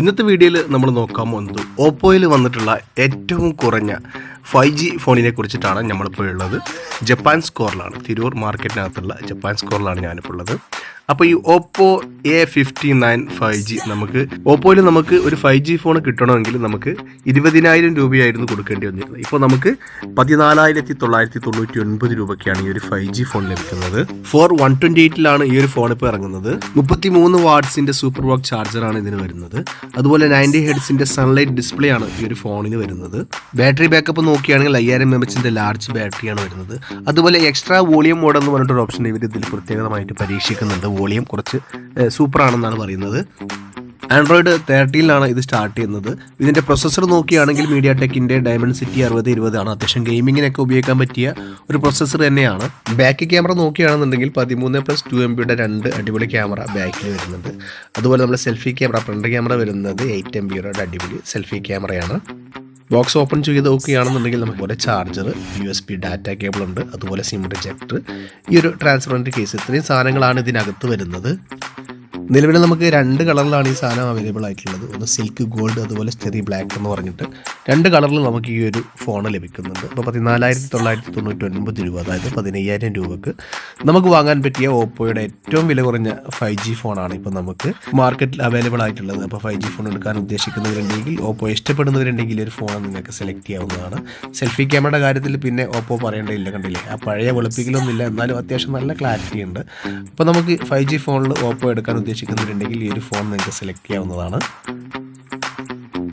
ഇന്നത്തെ വീഡിയോയിൽ നമ്മൾ നോക്കാൻ പോകുന്നത് ഓപ്പോയിൽ വന്നിട്ടുള്ള ഏറ്റവും കുറഞ്ഞ ഫൈവ് ജി ഫോണിനെ കുറിച്ചിട്ടാണ് നമ്മളിപ്പോൾ ഉള്ളത്. ജപ്പാൻ സ്കോറിലാണ് തിരൂർ മാർക്കറ്റിനകത്തുള്ള ജപ്പാൻ സ്കോറിലാണ് ഞാനിപ്പോൾ ഉള്ളത്. അപ്പോൾ ഈ Oppo A fifty nine five G നമുക്ക് ഓപ്പോയിൽ നമുക്ക് ഒരു ഫൈവ് ജി ഫോൺ കിട്ടണമെങ്കിൽ നമുക്ക് ഇരുപതിനായിരം രൂപയായിരുന്നു കൊടുക്കേണ്ടി വന്നിരുന്നത്. ഇപ്പോൾ നമുക്ക് പതിനാലായിരത്തി തൊള്ളായിരത്തി തൊണ്ണൂറ്റി ഒൻപത് രൂപയ്ക്കാണ് ഈ ഒരു ഫൈവ് ജി ഫോൺ ലഭിക്കുന്നത്. ഫോർ വൺ ട്വന്റി എയ്റ്റിലാണ് ഈ ഒരു ഫോൺ ഇപ്പോൾ ഇറങ്ങുന്നത്. മുപ്പത്തി മൂന്ന് വാട്ട്സിന്റെ സൂപ്പർ വർക്ക് ചാർജറാണ് ഇതിന് വരുന്നത്. അതുപോലെ നയന്റി ഹെഡ്സിന്റെ സൺലൈറ്റ് ഡിസ്പ്ലേ ആണ് ഈ ഒരു ഫോണിന് വരുന്നത്. ബാറ്ററി ബാക്കപ്പ് നോക്കുകയാണെങ്കിൽ അയ്യായിരം എം എച്ചിന്റെ ലാർജ് ബാറ്ററിയാണ് വരുന്നത്. അതുപോലെ എക്സ്ട്രാ വോളിയം മോഡ് എന്ന് പറഞ്ഞിട്ടൊരു ഓപ്ഷൻ ഇവർ ഇതിൽ പ്രത്യേകമായിട്ട് പരീക്ഷിക്കുന്നുണ്ട്. വോളിയം കുറച്ച് സൂപ്പർ ആണെന്നാണ് പറയുന്നത്. ആൻഡ്രോയിഡ് തേർട്ടീനിലാണ് ഇത് സ്റ്റാർട്ട് ചെയ്യുന്നത്. ഇതിന്റെ പ്രൊസസ്സർ നോക്കിയാണെങ്കിൽ മീഡിയ ടെക്കിന്റെ ഡയമണ്ട് സിറ്റി അറുപത് ഇരുപതാണ് അത്യാവശ്യം ഗെയിമിങ്ങിനൊക്കെ ഉപയോഗിക്കാൻ പറ്റിയ ഒരു പ്രൊസസ്സർ തന്നെയാണ്. ബാക്ക് ക്യാമറ നോക്കുകയാണെന്നുണ്ടെങ്കിൽ പതിമൂന്ന് പ്ലസ് ടു എം ബിയുടെ രണ്ട് അടിപൊളി ക്യാമറ ബാക്കിൽ വരുന്നുണ്ട്. അതുപോലെ നമ്മുടെ സെൽഫി ക്യാമറ ഫ്രണ്ട് ക്യാമറ വരുന്നത് എയ്റ്റ് എം ബിയുടെ അടിപൊളി സെൽഫി ക്യാമറയാണ് ബോക്സ് ഓപ്പൺ ചെയ്ത് നോക്കുകയാണെന്നുണ്ടെങ്കിൽ നമുക്ക് പോലെ charger U S B data cable ഉണ്ട് അതുപോലെ സിം റിജക്ടർ ഈ ഒരു ട്രാൻസ്പെറന്റ് കേസ് ഇത്രയും സാധനങ്ങളാണ് ഇതിനകത്ത് വരുന്നത്. നിലവിൽ നമുക്ക് രണ്ട് കളറിലാണ് ഈ സാധനം അവൈലബിൾ ആയിട്ടുള്ളത്. ഒന്ന് സിൽക്ക് ഗോൾഡ് അതുപോലെ സ്റ്റെറി ബ്ലാക്ക് എന്ന് പറഞ്ഞിട്ട്. രണ്ട് കളറിൽ നമുക്ക് ഈ ഒരു ഫോൺ ലഭിക്കുന്നുണ്ട്. അപ്പോൾ പതിനാലായിരത്തി തൊള്ളായിരത്തി തൊണ്ണൂറ്റി ഒൻപത് രൂപ അതായത് പതിനയ്യായിരം രൂപക്ക് നമുക്ക് വാങ്ങാൻ പറ്റിയ ഓപ്പോയുടെ ഏറ്റവും വില കുറഞ്ഞ ഫൈവ് ജി ഫോണാണ് ഇപ്പോൾ നമുക്ക് മാർക്കറ്റിൽ അവൈലബിൾ ആയിട്ടുള്ളത്. അപ്പോൾ ഫൈവ് ജി ഫോൺ എടുക്കാൻ ഉദ്ദേശിക്കുന്നവരുണ്ടെങ്കിൽ ഓപ്പോ ഇഷ്ടപ്പെടുന്നവരുണ്ടെങ്കിൽ ഒരു ഫോൺ നിങ്ങൾക്ക് സെലക്ട് ചെയ്യാവുന്നതാണ്. സെൽഫി ക്യാമറയുടെ കാര്യത്തിൽ പിന്നെ ഓപ്പോ പറയേണ്ടതില്ല കണ്ടില്ലേ? ആ പഴയ വെളുപ്പിക്കലൊന്നുമില്ല എന്നാലും അത്യാവശ്യം നല്ല ക്ലാരിറ്റി ഉണ്ട്. അപ്പോൾ നമുക്ക് ഫൈവ് ജി ഫോണിൽ ഓപ്പോ എടുക്കാൻ ഉദ്ദേശിക്കുന്നവരുണ്ടെങ്കിൽ ഈ ഒരു ഫോൺ നിങ്ങൾക്ക് സെലക്ട് ചെയ്യാവുന്നതാണ്.